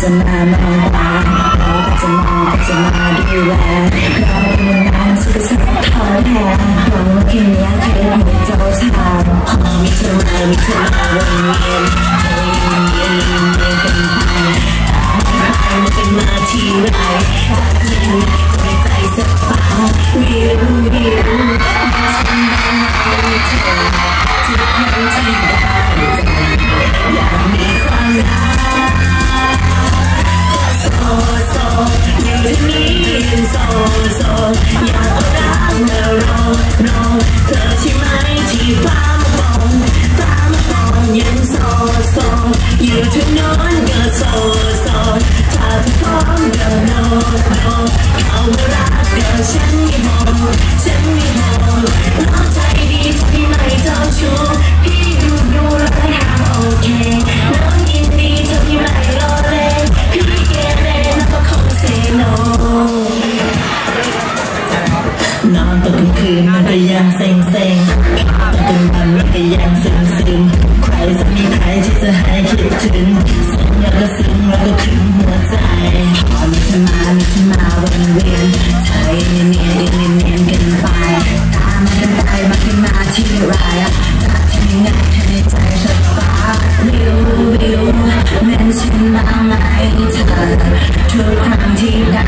가지마 넌다 가지마 가지마 beware 너는 난 속에서 턴해 너무 긴약해 믿어서 미쳐라 미쳐라 원님 ฉันไม่มองน้องใจดีที่ไม่เจ้าชู้พี่ดูดูแล้วก็ทำโอเคน้องยินดีเธอที่ไม่รอเล่นพี่เกเรน้องก็คงเซโนนอนตกกลางคืนมันก็ยังเซ็งเซ็งตกกลางวันมันก็ยังซึมซึมใครจะมีใครที่จะให้คิดถึงซึ้งแล้วก็ซึ้งแล้วก็ถึงหัวใจพอมีเธอมามีเธอมาวนเวียนเธอเนียนเนียนเนียนเนียน ให้ใจฉันฟ้าวิววิวแม่นฉันมาไหมเธอทุกครั้งที่ได้